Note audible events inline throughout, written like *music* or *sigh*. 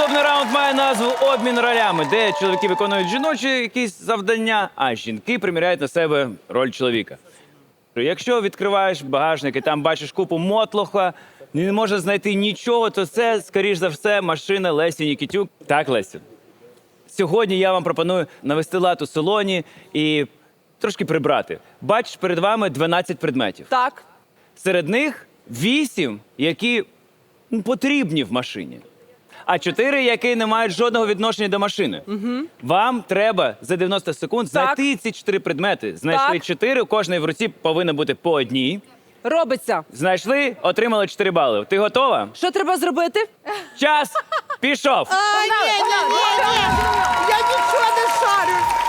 Наступний раунд має назву обмін ролями, де чоловіки виконують жіночі якісь завдання, а жінки приміряють на себе роль чоловіка. Якщо відкриваєш багажник і там бачиш купу мотлоха, не можеш знайти нічого, то це, скоріш за все, машина Лесі Нікітюк. Так, Лесю. Сьогодні я вам пропоную навести лад у салоні і трошки прибрати. Бачиш, перед вами 12 предметів. Так. Серед них 8, які ну, потрібні в машині, а чотири, які не мають жодного відношення до машини. Вам треба за 90 секунд знайти ці чотири предмети. Знайшли Так. 4, у кожної в руці повинно бути по одній. Робиться. Знайшли, отримали 4 бали. Ти готова? Що треба зробити? Час пішов. А, ні, ні, ні, ні. Я нічого не шарю.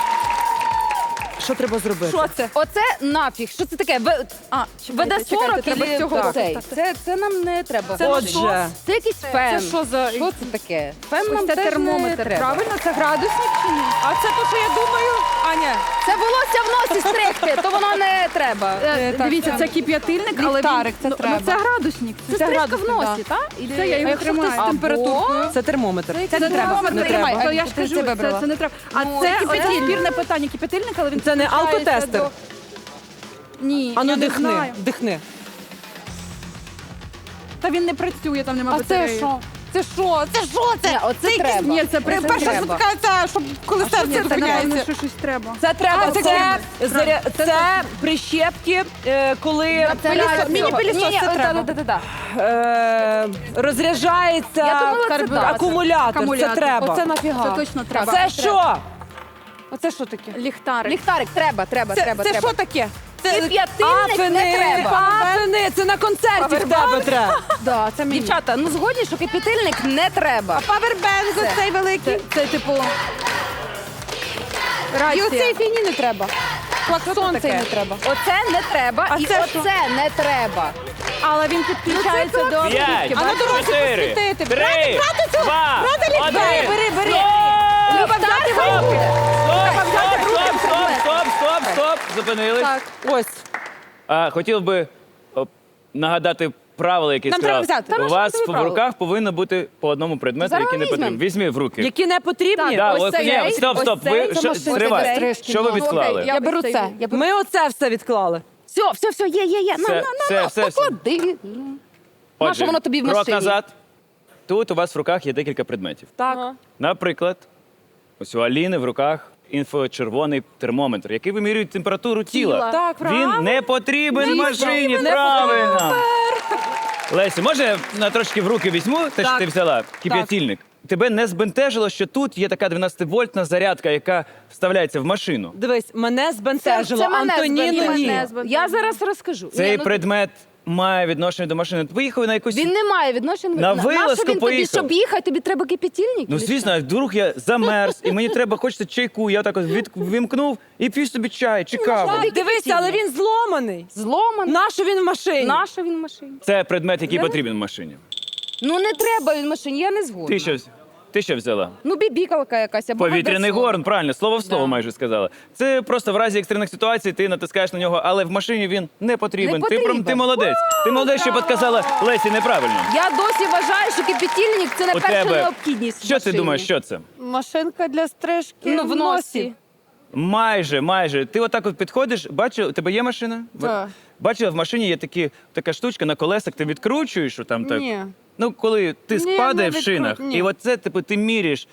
Що треба зробити? Що це? Оце нафіг. Що це таке? В... А, ВД 40 треба і з цього цей. Це, це нам не треба. Це Отже. насос? Це якийсь фен. Це що за- Що це таке? Фен Ось нам це теж термометр. не треба. Правильно, це градусник чи ні? А це то, що я думаю? А, ні. Це волосся в носі стригти, то воно не треба. Е, Дивіться, це кип'ятильник, але Ліхтарик, він... це ну, треба. Ну, це градусник. Це стрижка в носі, так? Це я його тримаю. Це термометр. Це не треба. Не треба. треба. То я ж це кажу, це, це не треба. А це кип'ятильник. оце спірне питання. Кип'ятильник, але він Це не алкотестер? до- Ні, Ану я не дихни, знаю. дихни. Та він не працює, там нема А батареї. це що? Це що? Це що це? Ні, оце треба. Ні, це Перша перша треба. спускається, щоб коли Ні, серце це напевно, зупиняється. що щось треба. Це треба. А, це, це заря- це, прищепки, е, коли Це Пилісос, міні-пилісос, це треба. да-да-да-да. е, розряджається Я думала, це карбю- акумулятор. Це Акумулятор. треба. Оце нафіга. Це точно треба. Це що? Оце що таке? Ліхтарик. Ліхтарик, треба, треба, Це, треба, це треба. що таке? Кип'ятильник не треба. Афини, це на концерті в тебе треба. *laughs* Да, це мені. Дівчата, ну згодні, що кип'ятильник не треба. Павербенк Це. оцей великий. Це типу. І Рація. оцей фіні не треба. Клаксон цей не треба. Оце не треба А і це оце не треба. Але він підключається до П'ять, автівки. А ну, дорозі чотири, посвітити. три, Брати цього, два, один. Бери, бери, бери. Стоп! Люба, взяти в Стоп! руки. Стоп, стоп, стоп, стоп, зупинились. Так. Ось. А, хотів би о, нагадати правила, які Нам сказав. треба взяти. Та У на вас тобі в правила? руках повинно бути по одному предмету, Зараз який не візьмемо. потрібен. Візьмі в руки. Які не потрібні. Да, Ось цей, ні, стоп, ось стоп. цей, Ви що, машинка стривай. стрижки. Що ви Ну, відклали? Я беру це. Я беру. Ми оце все відклали. Все, все, все, є, є, є. На, Все, на, все, на, на, все, все. поклади. Отже, Нащо воно тобі в крок машині? назад. Тут у вас в руках є декілька предметів. Так. Наприклад, ось у Аліни в руках інфочервоний термометр, який вимірює температуру тіла. Так, правильно. Він не потрібен машині, Не правильно. Лесі, може я на трошки в руки візьму, те, що Так. ти взяла, кип'ятильник. Тебе не збентежило, що тут є така 12-вольтна зарядка, яка вставляється в машину. Дивись, мене збентежило, Це мене Антоніну збентежило. ні. Мене збентежило. Я зараз розкажу. Цей Ні, ну, предмет має відношення до машини. Поїхали на якусь. Він не має відношення. На вилазку він тобі, поїхав. щоб їхати, тобі треба кип'ятильник? Ну, звісно, вдруг я замерз, і мені треба хочеться чайку. Я так від... вимкнув і пів собі чай, чи каву. Дивися, але він зломаний. Зломаний. Нащо він в машині? Нащо він в машині? Це предмет, який потрібен в машині. Ну не треба він в машині, я не згодна. Ти що, ти що взяла? Ну бібікалка якась або Повітряний горн, правильно, слово в слово Да. майже сказала. Це просто в разі екстрених ситуацій ти натискаєш на нього, але в машині він не потрібен. Не Ти, прям- потрібен. ти молодець. Ти молодець, що підказала Лесі неправильно. Я досі вважаю, що кип'ятильник це не У перша тебе необхідність. в що ти машині. думаєш, що це? Машинка для стрижки Ну, в носі. Майже, майже. Ти отак от підходиш, бачиш, у тебе є машина? Так. Бачила, в машині є такі, така штучка на колесах, ти відкручуєш, що там так. Ні. Ну, коли тиск Ні, падає не в шинах, ні. і оце, типу, ти міряєш,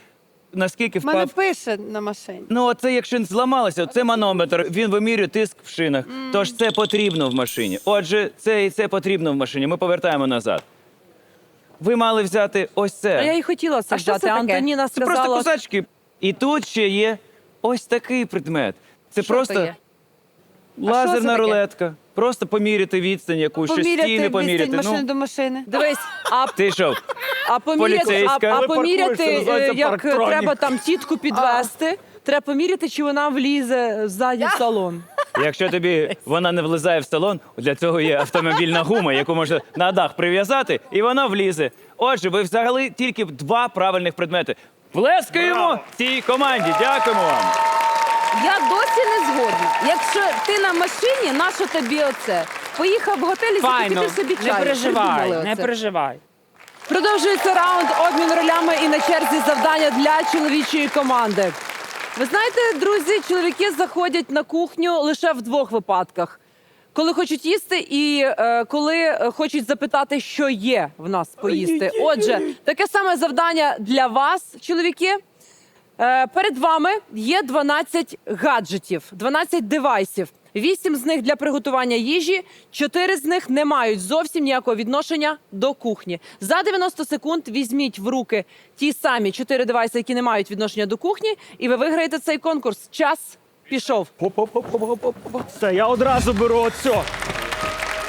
наскільки В мене впав. пише на машині. Ну, оце якщо зламалося, це манометр, він вимірює тиск в шинах. Тож це потрібно в машині. Отже, це і це потрібно в машині. Ми повертаємо назад. Ви мали взяти ось це. А я і хотіла це А що взяти. це таке? Антоніна Це просто кусачки. І тут ще є ось такий предмет. Це Що просто то є? Лазерна таке? рулетка. Просто поміряти відстань якусь, що Поміряти стіни поміряти. відстань машини Ну, до машини. Дивись, а, ти що? а поміряти, а, Поліцейська. а поміряти, паркуєшся, е, як парктронік. треба там тітку підвести, треба поміряти, чи вона влізе ззаді в салон. Якщо тобі вона не влізає в салон, для цього є автомобільна гума, яку можна на дах прив'язати, і вона влізе. Отже, ви взагалі тільки два правильних предмети. Плескаємо цій команді. Дякуємо вам. Я досі не згодна. Якщо ти на машині, нащо тобі оце? Поїхав в готель і Файно, закупити собі чай. не переживай, Придумали не оце. переживай. Продовжується раунд обмін ролями і на черзі завдання для чоловічої команди. Ви знаєте, друзі, чоловіки заходять на кухню лише в двох випадках: коли хочуть їсти, і е, коли е, хочуть запитати, що є в нас поїсти. Отже, таке саме завдання для вас, чоловіки. Е, Перед вами є 12 гаджетів, 12 девайсів. Вісім з них для приготування їжі, чотири з них не мають зовсім ніякого відношення до кухні. За 90 секунд візьміть в руки ті самі чотири девайси, які не мають відношення до кухні, і ви виграєте цей конкурс. Час пішов. Все, я одразу беру оцю.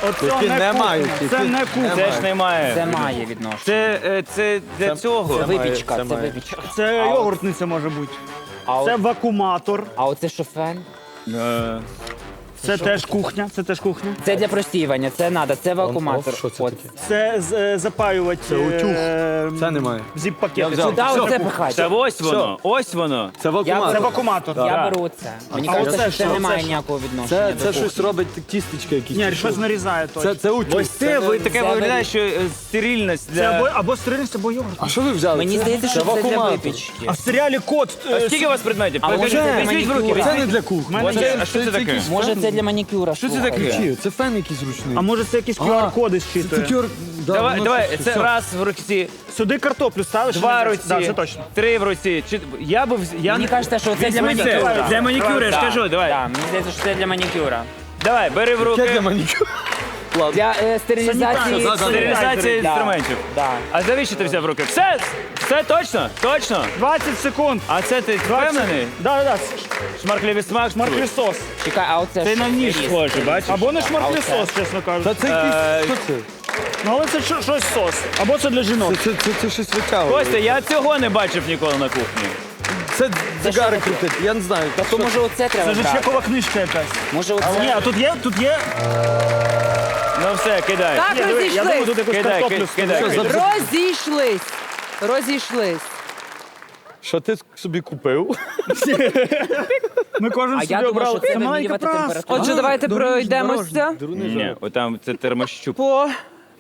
Оце Які не, не кухня, Це які не кухня. Це ж немає. Це має відношення. Це, е, це для цього. це Випічка, це це має. випічка. Це йогуртниця може бути. А, Це от- вакууматор. а оце шофен? Е, Це теж кухня. Це теж кухня. Це для просіювання, це надо, це вакууматор. Що це От. таке? Це з- е, запаювати. Це утюг. е, Це немає. Зіп-пакет. Я взяв. Сюди Все. оце пихати. Це ось воно, ось воно. Це вакууматор. Це вакууматор. Я беру це. Мені А кажеться, оце що це що? не має Це ніякого відношення. Це, до це кухні. щось робить тістечки якісь. Ні, щось що? нарізає точно. Це, це утюг. Ось це ви таке це виглядає, що е, стерильність Це або, для. або стерильність, або йогурт. А що ви взяли? Мені здається, що це для вакууматор. випічки. А в серіалі кот. е, А скільки у вас предметів? А може Покажіть, це візьміть в руки. манікюр? Це візьміть. не для кухні. мене Це- є- а що це таке? Може? Це для манікюра. Що це таке? Ключі, Це фен якийсь ручний. А може це якісь QR-коди Це QR... Да, Давай, воно давай, щось- це все. раз в руці, Сюди картоплю ставиш? два в руці, Да, це точно. три в руці. Чи... Я б вз- я Мені не- кажеться, що це для Візьми це. манікюра. Для манікюра, я ж кажу, давай. да, Мені здається, що це для манікюра. Давай, бери в для руки. манікюра? Для е, стерилізації. Да, да, да. Стерилізація Да. інструментів. Да. А навіщо ти взяв в руки? Все, все точно, точно. 20 секунд. А це ти 20. впевнений? Да, да, Шмарклявий смак. шмарклісос. Чекай, а оце Це що? на ніж схоже, бачиш? Або не А шмарклісос, чесно Та кажучи. це Е, якийсь... Що це? Ну, але це що- щось сос. Або це для жінок. Це, це, це, це щось витягує. Костя, я цього не бачив ніколи на кухні. Це цигари крутить. Я не знаю. То може оце треба Це ж брати? чекова книжка якась. Може оце. Ні, а тут є, тут є. Ну все, кидай. Так, Ні, диви, я думаю, розійшлись. тут якусь Кидай, картоплю кидай, ставлю. кидай. Розійшлись. Розійшлись. Що ти собі купив? Ми кожен собі обрали. це маленька праска. Отже, давайте пройдемося Ні, отам це термощуп. по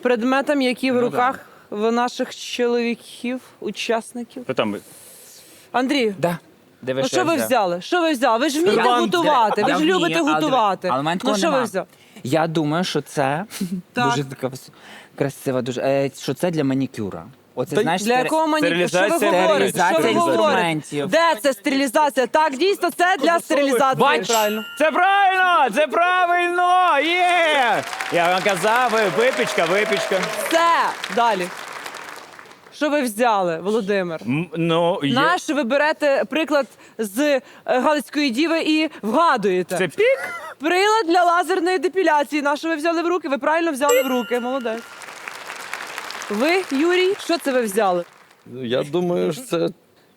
предметам, які в руках в наших чоловіків, учасників. Там? Андрій, Да. Диви, ну що ви взяв. взяли? Що ви взяли? Ви ж вмієте готувати. Ви Я ж вмію, любите але- готувати. Але в мене Ну такого що ви нема. взяли? Я думаю, що це *laughs* Так. дуже така вис- красива, дуже е, що це для манікюра. Оце Та знаєш Для стери- якого що ви Стерилізація говорите? Що ви Стерилізація говорите? інструментів. Де це стерилізація? Так, дійсно, це для стерилізації. Бач! Правильно. Це правильно! Це правильно! Є! Я вам казав, ви- випічка, випічка. Все. Далі. Що ви взяли, Володимир? Ну, є. Наш ви берете приклад з е, Галицької діви і вгадуєте. Це пік? Прилад для лазерної депіляції. На що ви взяли в руки? Ви правильно взяли в руки. Молодець. Ви, Юрій, що це ви взяли? Я думаю, що це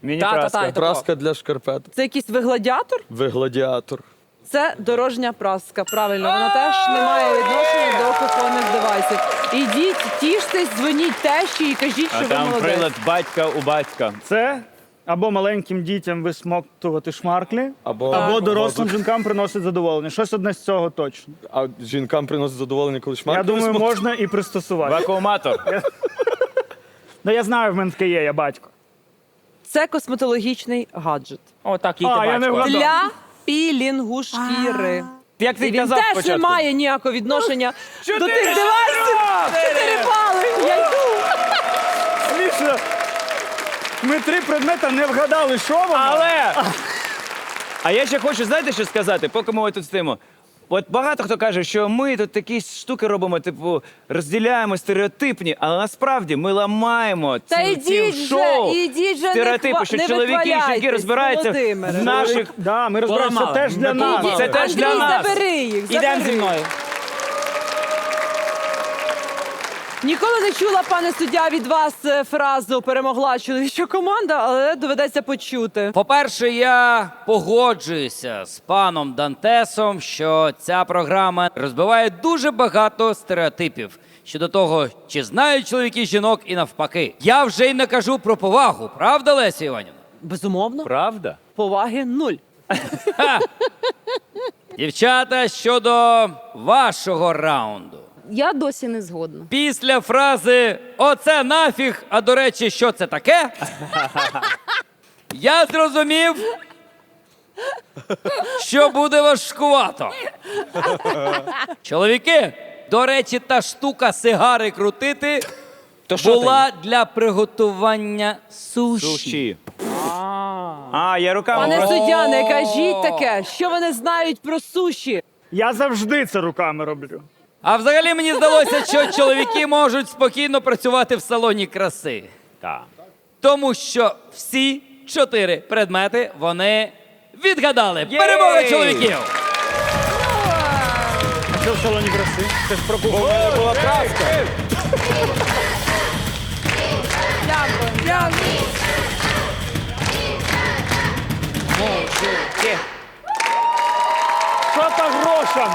Міні-праска. Та-та-та. праска для шкарпет. Це якийсь ви гладіатор? Це дорожня праска. Правильно, вона теж не має відношення до кухонних девайсів. Ідіть, тіштесь, дзвоніть тещі і кажіть, А що ви там молодець. прилад батька у батька. Це або маленьким дітям висмоктувати шмарклі, Або, або дорослим жінкам приносить задоволення. Щось одне з цього точно. А жінкам приносить задоволення, коли шмарки Я думаю, можна і пристосувати. Вакууматор. Ну я знаю, в мене таке є, я батько. Це косметологічний гаджет О, так, і А, я не вгадав. для пілінгу шкіри. Як І він казав теж не спочатку. має ніякого відношення до чотири тих девайсів. Чотири бали. Я йду. Смішно. Ми три предмета не вгадали, що воно. Але! А я ще хочу, знаєте, що сказати, поки ми тут стоїмо. От багато хто каже, що ми тут такі штуки робимо, типу, розділяємо стереотипні, але насправді ми ламаємо ці, Та ці ідіть же, шоу ідіть же, не стереотипи, хва- що не чоловіки і жінки розбираються Володимире. в наших. Да, ми розбираємося Поламали. теж для Ми нас. поламали. Це теж Андрій, для нас. забери їх. Ідемо забери. зі мною. Ніколи не чула, пане суддя, від вас е, фразу перемогла чоловіча команда, але доведеться почути. По-перше, я погоджуюся з паном Дантесом, що ця програма розбиває дуже багато стереотипів щодо того, чи знають чоловіки жінок і навпаки. Я вже й не кажу про повагу, правда, Леся Іванівна? Безумовно, Правда? поваги нуль. Дівчата, щодо вашого раунду. Я досі не згодна. Після фрази Оце нафіг, а до речі, що це таке? Я зрозумів, що буде важкувато. Чоловіки, до речі, та штука сигари крутити була для приготування суші. Суші. А, я руками. Пане суддя, не кажіть таке. Що вони знають про суші? Я завжди це руками роблю. А взагалі мені здалося, що чоловіки можуть спокійно працювати в салоні краси. Так. Тому що всі чотири предмети вони відгадали. Перемога чоловіків! Що в салоні краси? Це ж про мене була краска. Що по грошам?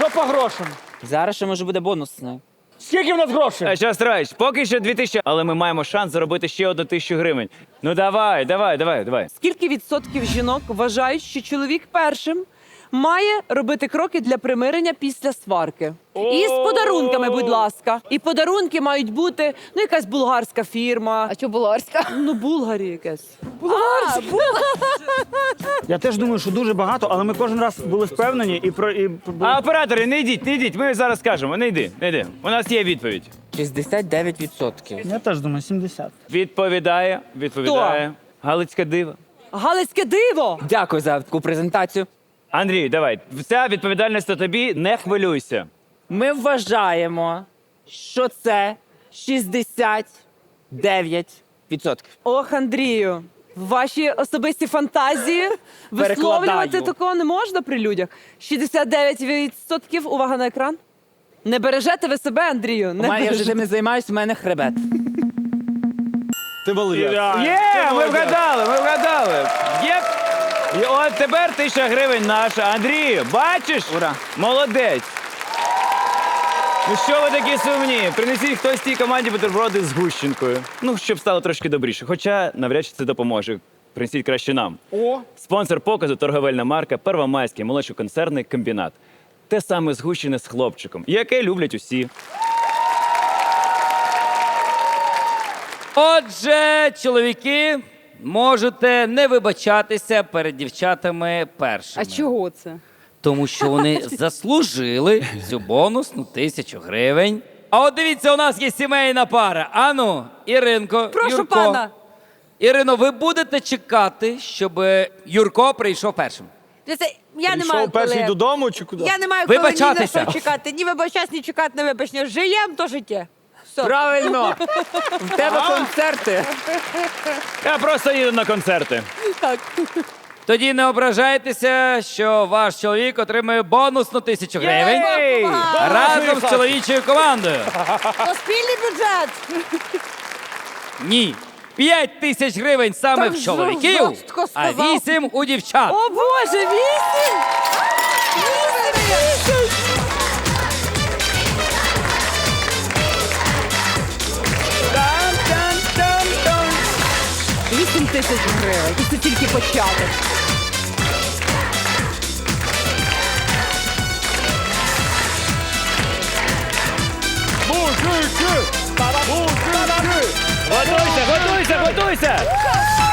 Що по грошам? Зараз ще може буде бонусне. Скільки в нас грошей? Е, Час Трач, поки що 2000, але ми маємо шанс заробити ще одну тисячу гривень. Ну давай, давай, давай, давай. Скільки відсотків жінок вважають, що чоловік першим має робити кроки для примирення після сварки? І з подарунками, будь ласка. І подарунки мають бути ну якась булгарська фірма. А що Булгарська? Ну, Булгарі якесь. Я теж думаю, що дуже багато, але ми кожен раз були впевнені і про і А оператори, не йдіть, не йдіть. Ми зараз скажемо. Не йди, не йди. У нас є відповідь. 69%. я теж думаю, 70. Відповідає, відповідає. Галицьке диво. Галицьке диво! Дякую за таку презентацію. Андрій, давай. Вся відповідальність на тобі, не хвилюйся. Ми вважаємо, що це 69%. Ох, Андрію, ваші особисті фантазії висловлювати Перекладаю. такого не можна при людях. 69% увага на екран. Не бережете ви себе, Андрію. У Не я вже бережете. цим не займаюсь, у мене хребет. Ти молодець. Є, ми вгадали, ми вгадали. Є. І от тепер тисяча гривень наша. Андрію, бачиш? Ура. Молодець. Ну що ви такі сумні? Принесіть хтось тій команді бутерброди з гущенкою. Ну, щоб стало трошки добріше. Хоча навряд чи це допоможе. Принесіть краще нам. О, Спонсор показу торговельна марка Первомайський молочоконцерний комбінат. Те саме згущене з хлопчиком, яке люблять усі. Отже, чоловіки, можете не вибачатися перед дівчатами першими. А чого це? Тому що вони *laughs* заслужили цю бонусну тисячу гривень. А от дивіться, у нас є сімейна пара. Ану, Іринко, Прошу Юрко. пана. Ірино, ви будете чекати, щоб Юрко прийшов першим. Це- Я не маю перший коли. додому чи куди? Я не маю коли ні на Вибачатися. що чекати. Ні вибачать, ні чекати, не вибачення. Жиєм то життя. Все. Правильно! В тебе концерти. Я просто їду на концерти. Тоді не ображайтеся, що ваш чоловік отримує бонусну тисячу гривень Ей! разом з чоловічою командою. То спільний бюджет. Ні. П'ять тисяч гривень саме Так в чоловіків, а сказав. вісім у дівчат. О Боже, вісім! Тисяч гривень. І це тільки початок. Готуйся, готуйся, готуйся!